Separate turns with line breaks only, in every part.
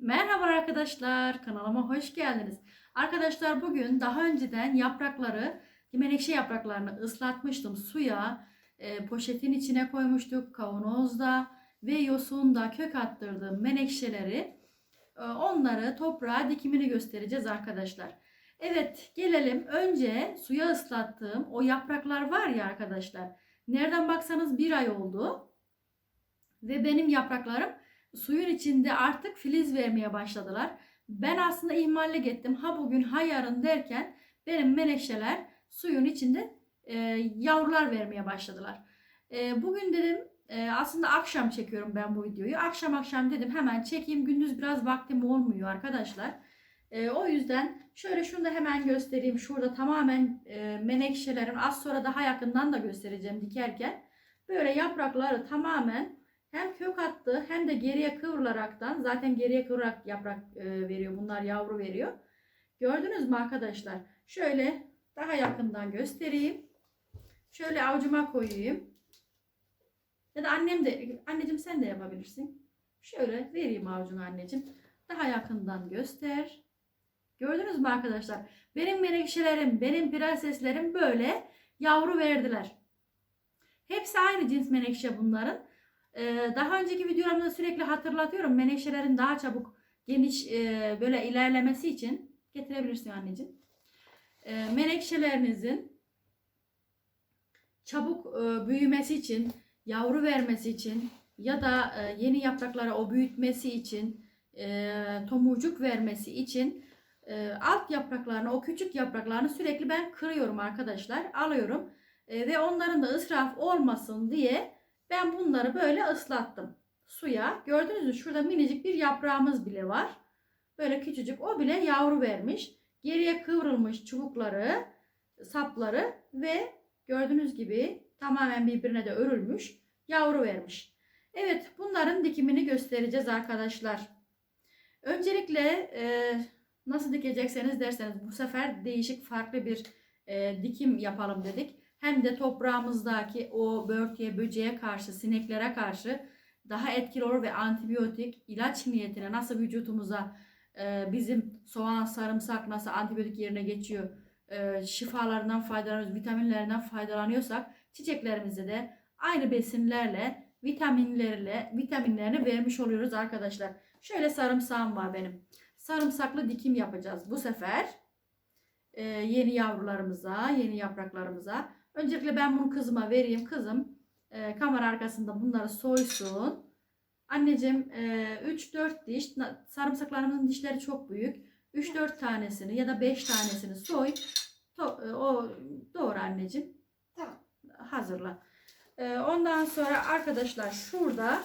Merhaba arkadaşlar, kanalıma hoş geldiniz. Arkadaşlar bugün daha önceden yaprakları, menekşe yapraklarını ıslatmıştım suya, e, poşetin içine koymuştuk kavanozda ve yosunda kök attırdığım menekşeleri, e, onları toprağa dikimini göstereceğiz arkadaşlar. Evet gelelim önce suya ıslattığım o yapraklar var ya arkadaşlar. Nereden baksanız bir ay oldu ve benim yapraklarım suyun içinde artık filiz vermeye başladılar. Ben aslında ihmalle gittim. Ha bugün ha yarın derken benim menekşeler suyun içinde e, yavrular vermeye başladılar. E, bugün dedim e, aslında akşam çekiyorum ben bu videoyu. Akşam akşam dedim hemen çekeyim. Gündüz biraz vaktim olmuyor arkadaşlar. E, o yüzden şöyle şunu da hemen göstereyim. Şurada tamamen e, menekşelerin az sonra daha yakından da göstereceğim dikerken. Böyle yaprakları tamamen hem kök attı hem de geriye kıvrılaraktan zaten geriye kıvırarak yaprak e, veriyor. Bunlar yavru veriyor. Gördünüz mü arkadaşlar? Şöyle daha yakından göstereyim. Şöyle avucuma koyayım. Ya da annem de anneciğim sen de yapabilirsin. Şöyle vereyim avucuna anneciğim. Daha yakından göster. Gördünüz mü arkadaşlar? Benim menekşelerim, benim prenseslerim böyle yavru verdiler. Hepsi aynı cins menekşe bunların. Ee, daha önceki videolarımda sürekli hatırlatıyorum. Menekşelerin daha çabuk geniş e, böyle ilerlemesi için getirebilirsin anneciğim. Ee, menekşelerinizin çabuk e, büyümesi için, yavru vermesi için ya da e, yeni yapraklara o büyütmesi için, tomurcuk vermesi için alt yapraklarını, o küçük yapraklarını sürekli ben kırıyorum arkadaşlar. Alıyorum ve onların da ısraf olmasın diye ben bunları böyle ıslattım suya. Gördünüz mü? Şurada minicik bir yaprağımız bile var. Böyle küçücük o bile yavru vermiş. Geriye kıvrılmış çubukları, sapları ve gördüğünüz gibi tamamen birbirine de örülmüş. Yavru vermiş. Evet bunların dikimini göstereceğiz arkadaşlar. Öncelikle e, nasıl dikecekseniz derseniz bu sefer değişik farklı bir e, dikim yapalım dedik hem de toprağımızdaki o börtüye, böceğe karşı, sineklere karşı daha etkili olur ve antibiyotik ilaç niyetine nasıl vücutumuza e, bizim soğan, sarımsak nasıl antibiyotik yerine geçiyor, e, şifalarından faydalanıyoruz, vitaminlerinden faydalanıyorsak çiçeklerimize de aynı besinlerle, vitaminlerle, vitaminlerini vermiş oluyoruz arkadaşlar. Şöyle sarımsağım var benim. Sarımsaklı dikim yapacağız bu sefer. E, yeni yavrularımıza, yeni yapraklarımıza. Öncelikle ben bunu kızıma vereyim. Kızım e, kamera arkasında bunları soysun. Anneciğim e, 3-4 diş sarımsaklarımızın dişleri çok büyük. 3-4 tanesini ya da 5 tanesini soy. To, e, o doğru anneciğim.
Tamam.
Hazırla. E, ondan sonra arkadaşlar şurada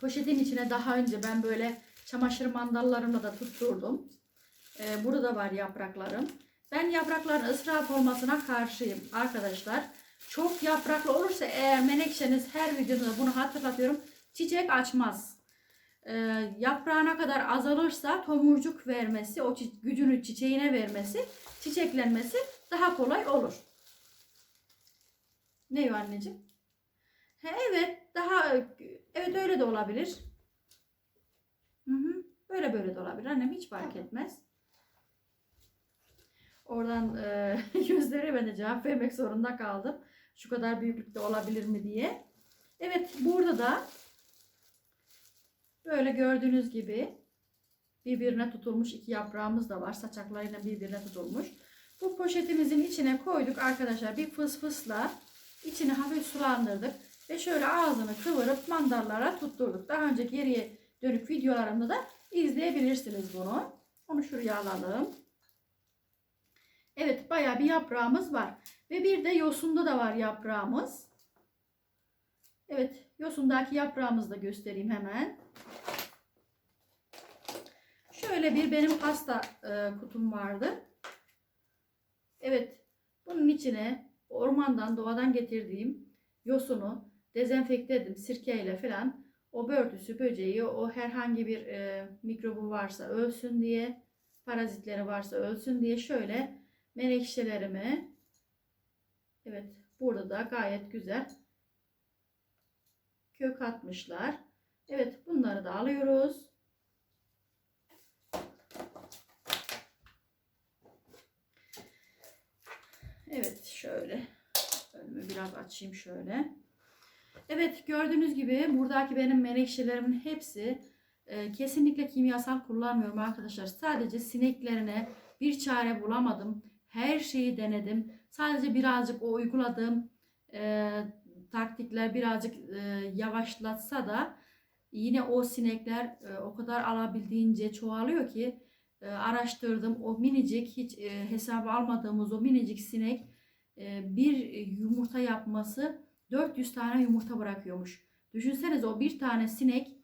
poşetin içine daha önce ben böyle çamaşır mandallarımla da tutturdum. E, burada da var yapraklarım. Ben yaprakların ısraf olmasına karşıyım arkadaşlar. Çok yapraklı olursa eğer menekşeniz her videoda bunu hatırlatıyorum çiçek açmaz. Ee, yaprağına kadar azalırsa tomurcuk vermesi, o çi gücünü çiçeğine vermesi, çiçeklenmesi daha kolay olur. Ne anneciğim? He, evet, daha evet öyle de olabilir. Hı hı, böyle böyle de olabilir. Annem hiç fark etmez. Oradan e, gözlere ben de cevap vermek zorunda kaldım. Şu kadar büyüklükte olabilir mi diye. Evet burada da böyle gördüğünüz gibi birbirine tutulmuş iki yaprağımız da var. Saçaklarıyla birbirine tutulmuş. Bu poşetimizin içine koyduk arkadaşlar. Bir fıs fısla içini hafif sulandırdık. Ve şöyle ağzını kıvırıp mandallara tutturduk. Daha önce geriye dönük videolarımda da izleyebilirsiniz bunu. Onu şuraya alalım. Evet baya bir yaprağımız var. Ve bir de yosunda da var yaprağımız. Evet yosundaki yaprağımızı da göstereyim hemen. Şöyle bir benim pasta e, kutum vardı. Evet bunun içine ormandan doğadan getirdiğim yosunu dezenfekte ettim sirkeyle falan. O börtüsü böceği o herhangi bir e, mikrobu varsa ölsün diye parazitleri varsa ölsün diye şöyle menekşelerimi evet burada da gayet güzel kök atmışlar. Evet bunları da alıyoruz. Evet şöyle önümü biraz açayım şöyle. Evet gördüğünüz gibi buradaki benim menekşelerimin hepsi e, kesinlikle kimyasal kullanmıyorum arkadaşlar. Sadece sineklerine bir çare bulamadım. Her şeyi denedim. Sadece birazcık o uyguladığım e, taktikler birazcık e, yavaşlatsa da yine o sinekler e, o kadar alabildiğince çoğalıyor ki e, araştırdım. O minicik hiç e, hesaba almadığımız o minicik sinek e, bir yumurta yapması 400 tane yumurta bırakıyormuş. Düşünsenize o bir tane sinek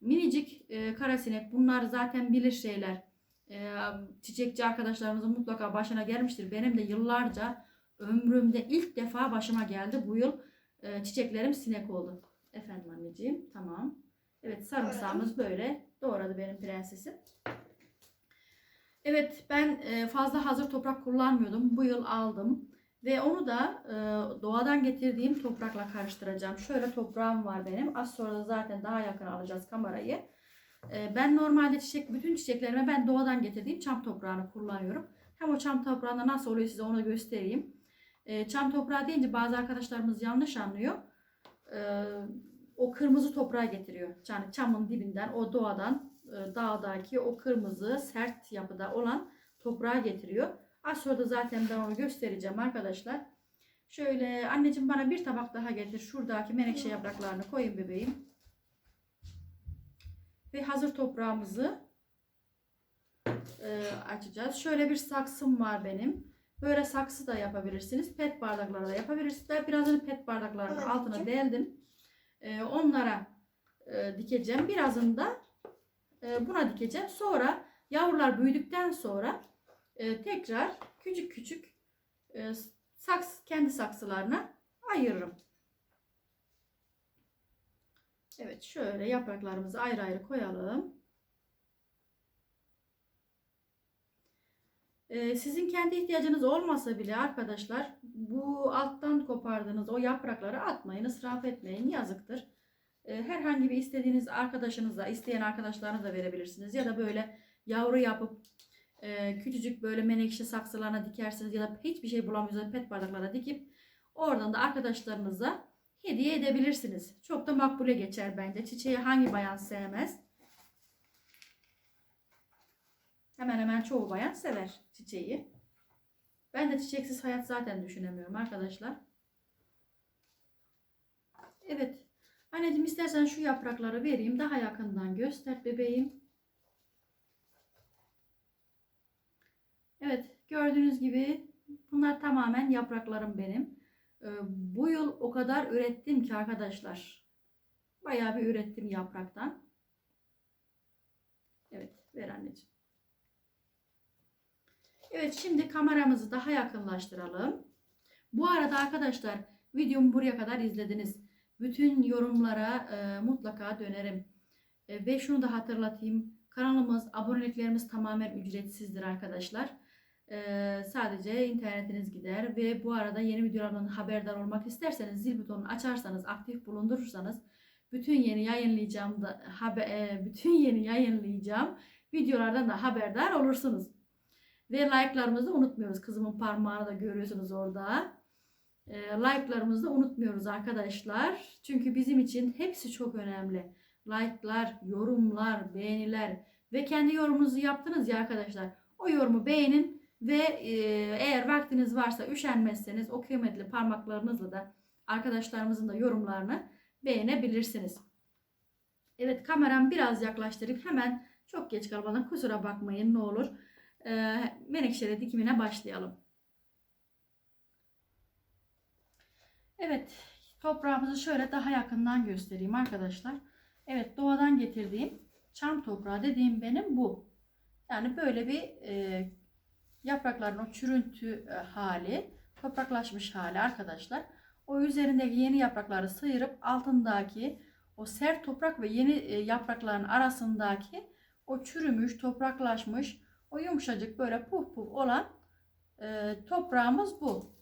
minicik e, kara sinek bunlar zaten bilir şeyler. E, çiçekçi arkadaşlarımızın mutlaka başına gelmiştir. Benim de yıllarca ömrümde ilk defa başıma geldi. Bu yıl e, çiçeklerim sinek oldu. Efendim anneciğim tamam. Evet sarımsağımız böyle doğradı benim prensesim. Evet ben e, fazla hazır toprak kullanmıyordum. Bu yıl aldım. Ve onu da e, doğadan getirdiğim toprakla karıştıracağım. Şöyle toprağım var benim. Az sonra da zaten daha yakın alacağız kamerayı. E, ben normalde çiçek, bütün çiçeklerime ben doğadan getirdiğim çam toprağını kullanıyorum. Hem o çam toprağında nasıl oluyor size onu göstereyim. E, çam toprağı deyince bazı arkadaşlarımız yanlış anlıyor. E, o kırmızı toprağı getiriyor. Yani çamın dibinden o doğadan e, dağdaki o kırmızı sert yapıda olan toprağı getiriyor. Az sonra da zaten ben onu göstereceğim arkadaşlar. Şöyle anneciğim bana bir tabak daha getir. Şuradaki menekşe yapraklarını koyun bebeğim. Ve hazır toprağımızı e, açacağız. Şöyle bir saksım var benim. Böyle saksı da yapabilirsiniz. Pet bardaklara da yapabilirsiniz. Birazını pet bardaklarının
Evet,
altına deldim. E, onlara e, dikeceğim. Birazını da e, buna dikeceğim. Sonra yavrular büyüdükten sonra e, tekrar küçük küçük e, saks kendi saksılarına ayırırım. Evet şöyle yapraklarımızı ayrı ayrı koyalım. E, sizin kendi ihtiyacınız olmasa bile arkadaşlar bu alttan kopardığınız o yaprakları atmayın, ısraf etmeyin, yazıktır. E, herhangi bir istediğiniz arkadaşınıza, isteyen arkadaşlarınıza verebilirsiniz ya da böyle yavru yapıp e, küçücük böyle menekşe saksılarına dikersiniz ya da hiçbir şey bulamıyorsanız pet bardaklara dikip oradan da arkadaşlarınıza hediye edebilirsiniz. Çok da makbule geçer bence. Çiçeği hangi bayan sevmez? Hemen hemen çoğu bayan sever çiçeği. Ben de çiçeksiz hayat zaten düşünemiyorum arkadaşlar. Evet. Anneciğim istersen şu yaprakları vereyim. Daha yakından göster bebeğim. Evet gördüğünüz gibi bunlar tamamen yapraklarım benim. Ee, bu yıl o kadar ürettim ki arkadaşlar. Bayağı bir ürettim yapraktan. Evet ver anneciğim. Evet şimdi kameramızı daha yakınlaştıralım. Bu arada arkadaşlar videomu buraya kadar izlediniz. Bütün yorumlara e, mutlaka dönerim. E, ve şunu da hatırlatayım. Kanalımız, aboneliklerimiz tamamen ücretsizdir arkadaşlar. Ee, sadece internetiniz gider ve bu arada yeni videolardan haberdar olmak isterseniz zil butonunu açarsanız aktif bulundurursanız bütün yeni yayınlayacağım da haber, e, bütün yeni yayınlayacağım videolardan da haberdar olursunuz. Ve like'larımızı unutmuyoruz. Kızımın parmağını da görüyorsunuz orada. E, like'larımızı da unutmuyoruz arkadaşlar. Çünkü bizim için hepsi çok önemli. Like'lar, yorumlar, beğeniler ve kendi yorumunuzu yaptınız ya arkadaşlar. O yorumu beğenin ve e, eğer vaktiniz varsa üşenmezseniz o kıymetli parmaklarınızla da arkadaşlarımızın da yorumlarını beğenebilirsiniz. Evet kameram biraz yaklaştırıp hemen çok geç kalmadan kusura bakmayın ne olur. E, dikimine başlayalım. Evet toprağımızı şöyle daha yakından göstereyim arkadaşlar. Evet doğadan getirdiğim çam toprağı dediğim benim bu. Yani böyle bir e, yaprakların o çürüntü e, hali, topraklaşmış hali arkadaşlar. O üzerindeki yeni yaprakları sıyırıp altındaki o sert toprak ve yeni e, yaprakların arasındaki o çürümüş, topraklaşmış, o yumuşacık böyle puf puf olan e, toprağımız bu.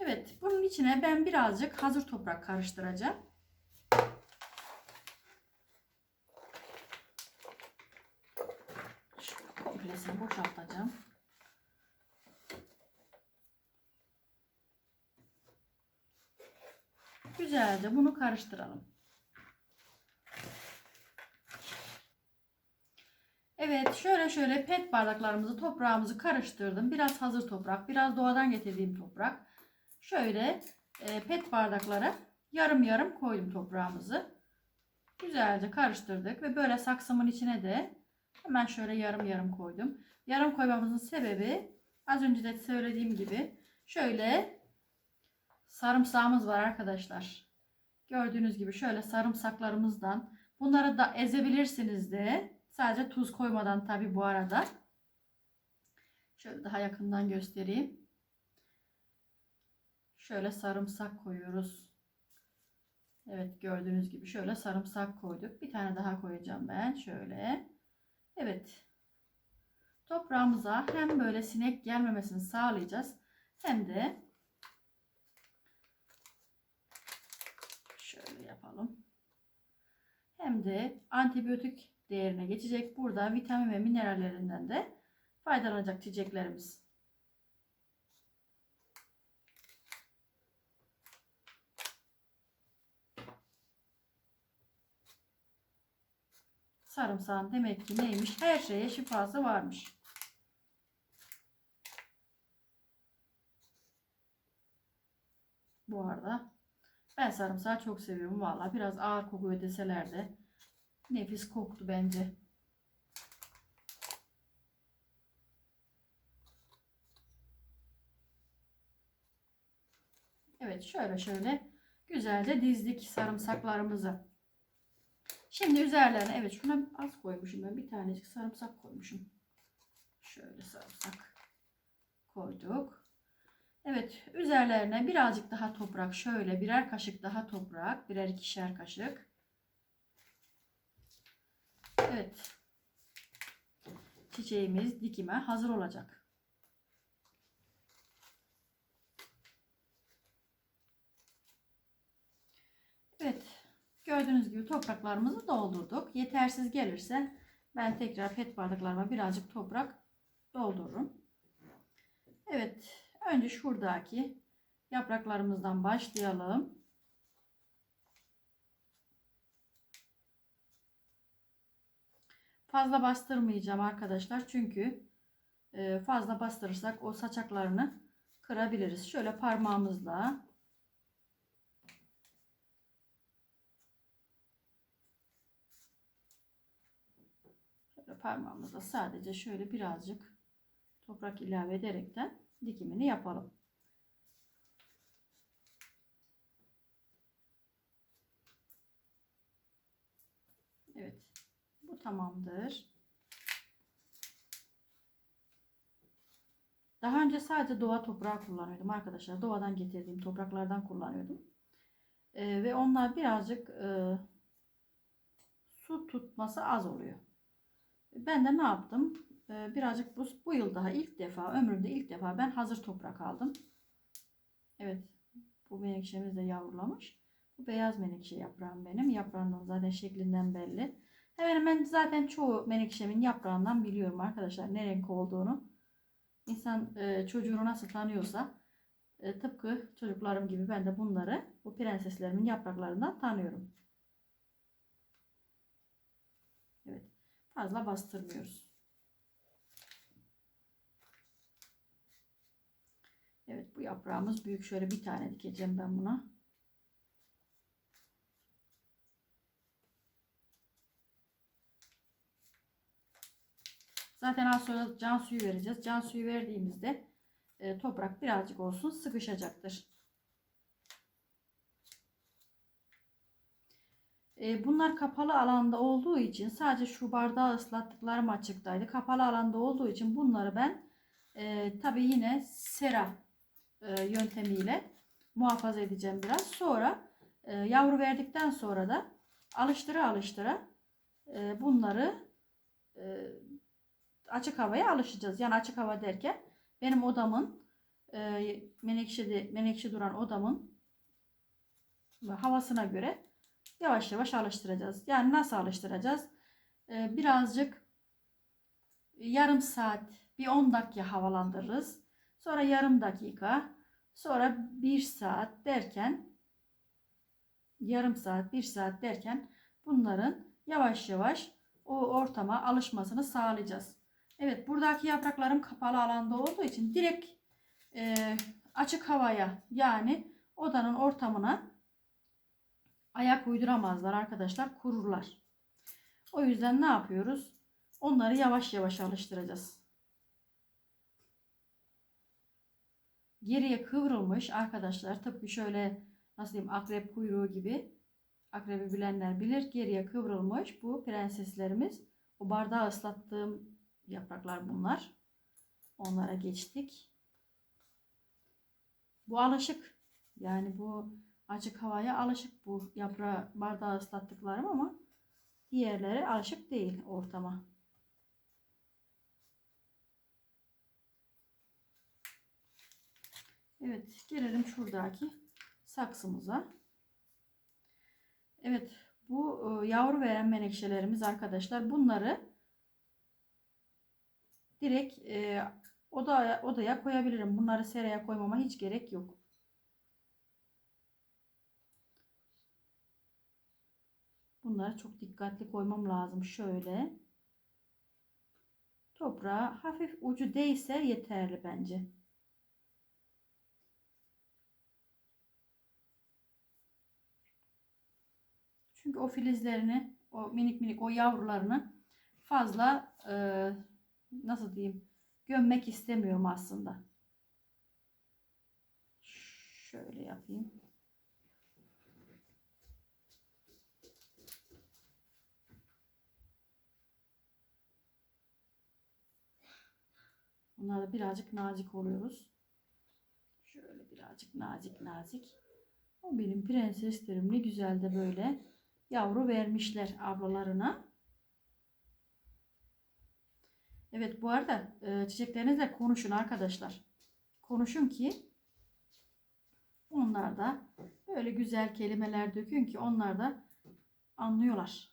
Evet, bunun içine ben birazcık hazır toprak karıştıracağım. Güzelce bunu karıştıralım. Evet şöyle şöyle pet bardaklarımızı toprağımızı karıştırdım. Biraz hazır toprak biraz doğadan getirdiğim toprak. Şöyle e, pet bardaklara yarım yarım koydum toprağımızı. Güzelce karıştırdık ve böyle saksımın içine de hemen şöyle yarım yarım koydum. Yarım koymamızın sebebi az önce de söylediğim gibi şöyle sarımsağımız var arkadaşlar. Gördüğünüz gibi şöyle sarımsaklarımızdan bunları da ezebilirsiniz de sadece tuz koymadan tabi bu arada. Şöyle daha yakından göstereyim. Şöyle sarımsak koyuyoruz. Evet gördüğünüz gibi şöyle sarımsak koyduk. Bir tane daha koyacağım ben şöyle. Evet. Toprağımıza hem böyle sinek gelmemesini sağlayacağız hem de şöyle yapalım. Hem de antibiyotik değerine geçecek. Burada vitamin ve minerallerinden de faydalanacak çiçeklerimiz. Sarımsağın demek ki neymiş? Her şeye şifası varmış. Bu arada ben sarımsağı çok seviyorum. Valla biraz ağır kokuyor deseler de nefis koktu bence. Evet şöyle şöyle güzelce dizdik sarımsaklarımızı. Şimdi üzerlerine evet şuna az koymuşum ben bir tanecik sarımsak koymuşum. Şöyle sarımsak koyduk. Evet üzerlerine birazcık daha toprak şöyle birer kaşık daha toprak birer ikişer kaşık. Evet çiçeğimiz dikime hazır olacak. Evet gördüğünüz gibi topraklarımızı doldurduk. Yetersiz gelirse ben tekrar pet bardaklarıma birazcık toprak doldururum. Evet Önce şuradaki yapraklarımızdan başlayalım. Fazla bastırmayacağım arkadaşlar. Çünkü e, fazla bastırırsak o saçaklarını kırabiliriz. Şöyle parmağımızla şöyle parmağımızla sadece şöyle birazcık toprak ilave ederekten dikimini yapalım. Evet. Bu tamamdır. Daha önce sadece doğa toprağı kullanıyordum arkadaşlar. Doğadan getirdiğim topraklardan kullanıyordum. Ee, ve onlar birazcık e, su tutması az oluyor. Ben de ne yaptım? Ee, birazcık bu, bu yıl daha ilk defa ömrümde ilk defa ben hazır toprak aldım. Evet bu menekşemiz de yavrulamış. Bu beyaz menekşe yaprağım benim. Yaprağından zaten şeklinden belli. Hemen hemen zaten çoğu menekşemin yaprağından biliyorum arkadaşlar ne renk olduğunu. İnsan e, çocuğunu nasıl tanıyorsa e, tıpkı çocuklarım gibi ben de bunları bu prenseslerimin yapraklarından tanıyorum. Evet fazla bastırmıyoruz. Evet bu yaprağımız büyük. Şöyle bir tane dikeceğim ben buna. Zaten az sonra can suyu vereceğiz. Can suyu verdiğimizde e, toprak birazcık olsun sıkışacaktır. E, bunlar kapalı alanda olduğu için sadece şu bardağı ıslattıklarım açıktaydı. Kapalı alanda olduğu için bunları ben e, tabi yine sera e, yöntemiyle muhafaza edeceğim biraz. Sonra e, yavru verdikten sonra da alıştıra alıştıra e, bunları açık havaya alışacağız. Yani açık hava derken benim odamın e, menekşe, menekşe duran odamın havasına göre yavaş yavaş alıştıracağız. Yani nasıl alıştıracağız? Birazcık yarım saat bir 10 dakika havalandırırız. Sonra yarım dakika. Sonra bir saat derken yarım saat, bir saat derken bunların yavaş yavaş o ortama alışmasını sağlayacağız. Evet buradaki yapraklarım kapalı alanda olduğu için direkt e, açık havaya yani odanın ortamına ayak uyduramazlar arkadaşlar kururlar. O yüzden ne yapıyoruz? Onları yavaş yavaş alıştıracağız. Geriye kıvrılmış arkadaşlar tıpkı şöyle nasıl diyeyim akrep kuyruğu gibi akrebi bilenler bilir geriye kıvrılmış bu prenseslerimiz. O bardağı ıslattığım yapraklar bunlar. Onlara geçtik. Bu alışık. Yani bu açık havaya alışık bu yaprağı bardağı ıslattıklarım ama diğerleri alışık değil ortama. Evet gelelim şuradaki saksımıza. Evet bu e, yavru veren menekşelerimiz arkadaşlar bunları direkt e, odaya, odaya koyabilirim. Bunları seraya koymama hiç gerek yok. Bunları çok dikkatli koymam lazım. Şöyle. Toprağa hafif ucu değse yeterli bence. Çünkü o filizlerini, o minik minik o yavrularını fazla e, nasıl diyeyim gömmek istemiyorum aslında. Şöyle yapayım. Bunlarda birazcık nazik oluyoruz. Şöyle birazcık nazik nazik. O benim prenseslerim ne güzel de böyle yavru vermişler ablalarına. Evet bu arada e, çiçeklerinizle konuşun arkadaşlar. Konuşun ki onlar da böyle güzel kelimeler dökün ki onlar da anlıyorlar.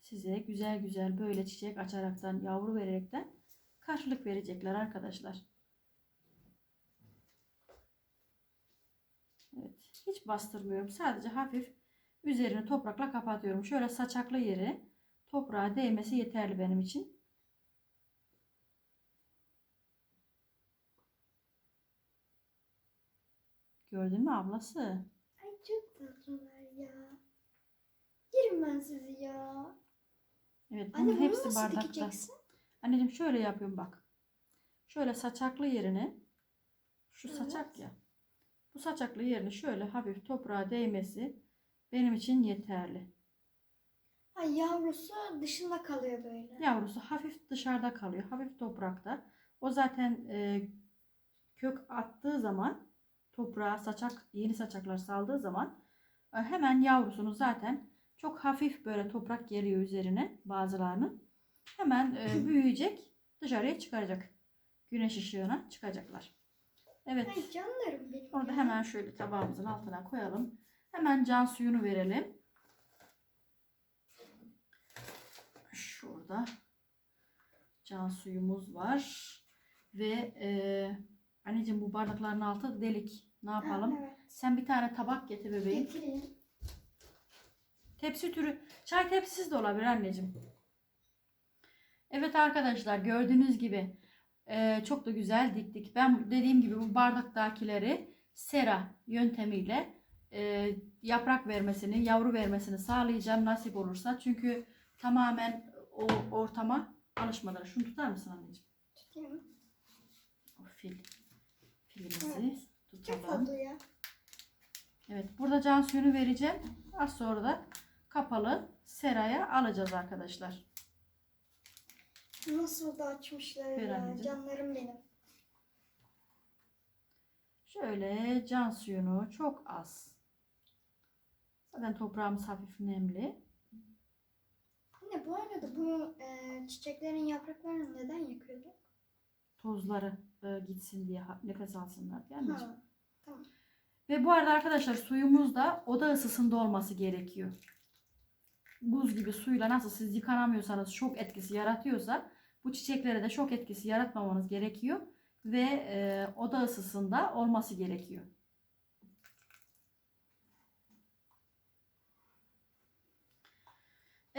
Size güzel güzel böyle çiçek açaraktan, yavru vererekten karşılık verecekler arkadaşlar. Evet, hiç bastırmıyorum. Sadece hafif üzerini toprakla kapatıyorum. Şöyle saçaklı yeri toprağa değmesi yeterli benim için. Gördün mü ablası?
Ay çok tatlılar ya. Yerim ben sizi ya.
Evet
Anne
bunun
bunu
hepsi
nasıl
bardakta.
dikeceksin?
Anneciğim şöyle yapıyorum bak. Şöyle saçaklı yerini şu
Evet.
saçak ya. Bu saçaklı yerini şöyle hafif toprağa değmesi benim için yeterli.
Ay yavrusu dışında kalıyor böyle.
Yavrusu hafif dışarıda kalıyor. Hafif toprakta. O zaten e, kök attığı zaman toprağa saçak yeni saçaklar saldığı zaman e, hemen yavrusunu zaten çok hafif böyle toprak geliyor üzerine bazılarının. Hemen e, büyüyecek dışarıya çıkaracak. Güneş ışığına çıkacaklar. Evet.
Ay canlarım benim
Orada
ya.
hemen şöyle tabağımızın altına koyalım. Hemen can suyunu verelim. Şurada can suyumuz var. Ve e, anneciğim bu bardakların altı delik. Ne
Ha,
yapalım?
evet.
Sen bir tane tabak getir bebeğim.
Getireyim.
Tepsi türü. Çay tepsisi de olabilir anneciğim. Evet arkadaşlar gördüğünüz gibi e, çok da güzel diktik. Ben dediğim gibi bu bardaktakileri sera yöntemiyle e, yaprak vermesini, yavru vermesini sağlayacağım nasip olursa. Çünkü tamamen o ortama alışmadan. Şunu tutar mısın anneciğim?
Tutayım.
O fil. Filimizi
Evet. Çok
tutalım.
tatlı ya.
Evet burada can suyunu vereceğim. Az sonra da kapalı seraya alacağız arkadaşlar.
Nasıl da açmışlar
Ver
ya.
anneciğim.
Canlarım benim.
Şöyle can suyunu çok az. Zaten toprağımız hafif nemli.
Anne bu arada bu e, çiçeklerin yapraklarını neden yakıyorduk?
Tozları e, gitsin diye ha- nefes alsınlar diye anneciğim.
Ha, tamam.
Ve bu arada arkadaşlar suyumuz da oda ısısında olması gerekiyor. Buz gibi suyla nasıl siz yıkanamıyorsanız şok etkisi yaratıyorsa bu çiçeklere de şok etkisi yaratmamanız gerekiyor. Ve e, oda ısısında olması gerekiyor.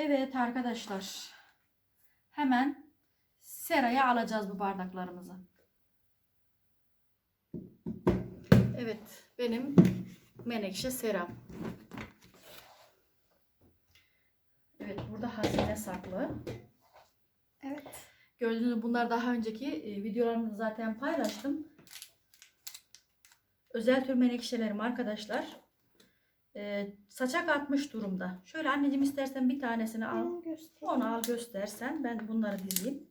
Evet arkadaşlar. Hemen seraya alacağız bu bardaklarımızı. Evet, benim menekşe seram. Evet, burada hazine saklı.
Evet.
Gördüğünüz bunlar daha önceki e, videolarımda zaten paylaştım. Özel tür menekşelerim arkadaşlar. E, saçak atmış durumda. Şöyle anneciğim istersen bir tanesini al.
Onu
al göstersen ben bunları dizeyim.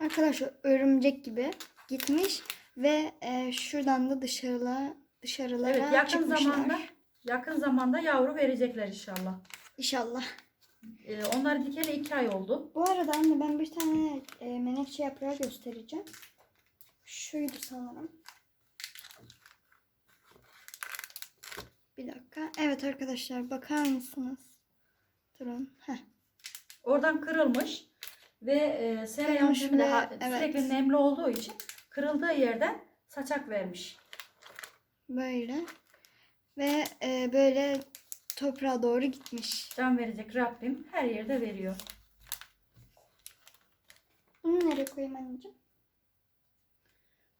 Arkadaşlar örümcek gibi gitmiş ve e, şuradan da dışarıla dışarılara
Evet yakın
çıkmışlar.
zamanda yakın zamanda yavru verecekler inşallah.
İnşallah.
E, onları dikeli iki ay oldu.
Bu arada anne ben bir tane e, menekşe yaprağı göstereceğim. Şuydu sanırım. Bir dakika. Evet arkadaşlar bakar mısınız? Durun. Heh.
Oradan kırılmış ve e, sera
Kırılmış evet.
sürekli nemli olduğu için kırıldığı yerden saçak vermiş.
Böyle. Ve e, böyle toprağa doğru gitmiş.
Can verecek Rabbim her yerde veriyor.
Bunu nereye koyayım anneciğim?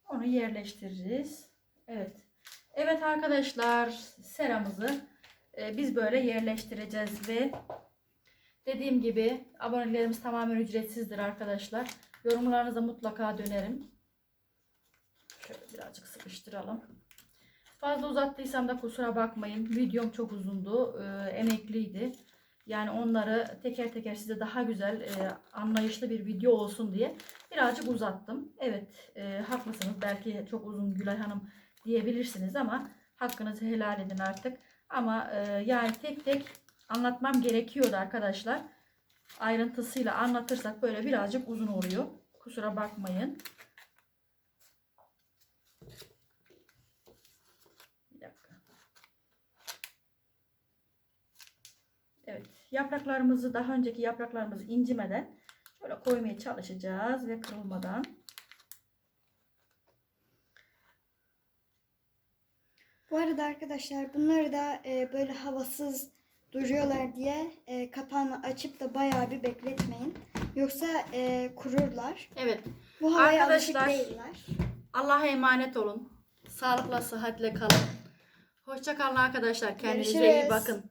Onu yerleştiririz. Evet. Evet arkadaşlar seramızı e, biz böyle yerleştireceğiz ve dediğim gibi abonelerimiz tamamen ücretsizdir arkadaşlar. Yorumlarınıza mutlaka dönerim. Şöyle birazcık sıkıştıralım. Fazla uzattıysam da kusura bakmayın. Videom çok uzundu. e, emekliydi. Yani onları teker teker size daha güzel, e, anlayışlı bir video olsun diye birazcık uzattım. Evet, e, haklısınız. Belki çok uzun Gülay Hanım diyebilirsiniz ama hakkınızı helal edin artık. Ama e, yani tek tek anlatmam gerekiyordu arkadaşlar. Ayrıntısıyla anlatırsak böyle birazcık uzun oluyor. Kusura bakmayın. Bir dakika. Evet, yapraklarımızı daha önceki yapraklarımızı incimeden şöyle koymaya çalışacağız ve kırılmadan.
Bu arada arkadaşlar bunları da e, böyle havasız duruyorlar diye e, kapağını açıp da bayağı bir bekletmeyin. Yoksa e, kururlar.
Evet,
Bu havaya
Arkadaşlar,
alışık değiller.
Allah'a emanet olun. Sağlıkla, sıhhatle kalın. Hoşça kalın arkadaşlar. Kendinize iyi
Görüşürüz.
bakın.